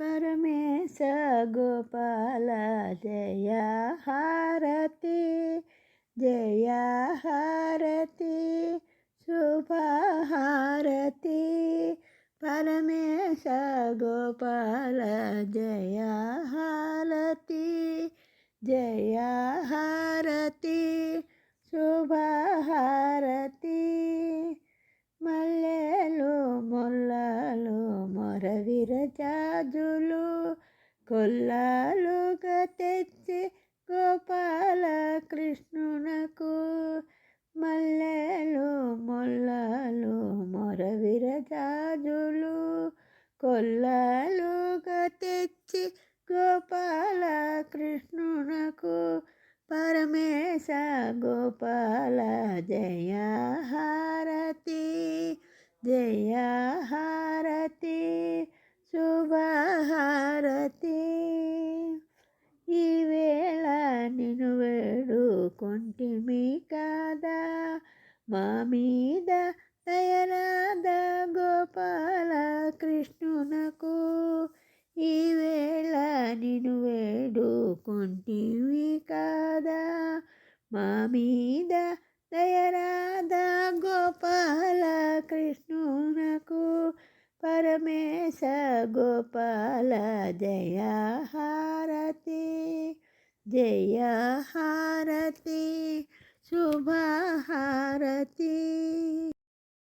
परमेश गोपाल जया हारती जया हारती शुभारती परमेश गोपाल जया हारती जया हारती शुभारती मल्लू मुल्लू मोर विरजा రాజులు కొల్లాలుగా తెచ్చి గోపాల కృష్ణునకు మల్లెలు మొల్లలు మొరవిరజాజులు కొల్లాలుగా తెచ్చి గోపాల కృష్ణునకు పరమేశ గోపాల జయ హారతి జయ హారతి శుభహారతి. ఈవేళ నిన్ను వేడుకొంటిమి కాదా? మా మీద దయరాద గోపాల కృష్ణునకు. ఈవేళ నిన్ను వేడుకుంటివి కాదా? మా మీద దయరాద గోపాల కృష్ణునకు. परमेश गोपाल जय हारती जय हारती शुभ हारती।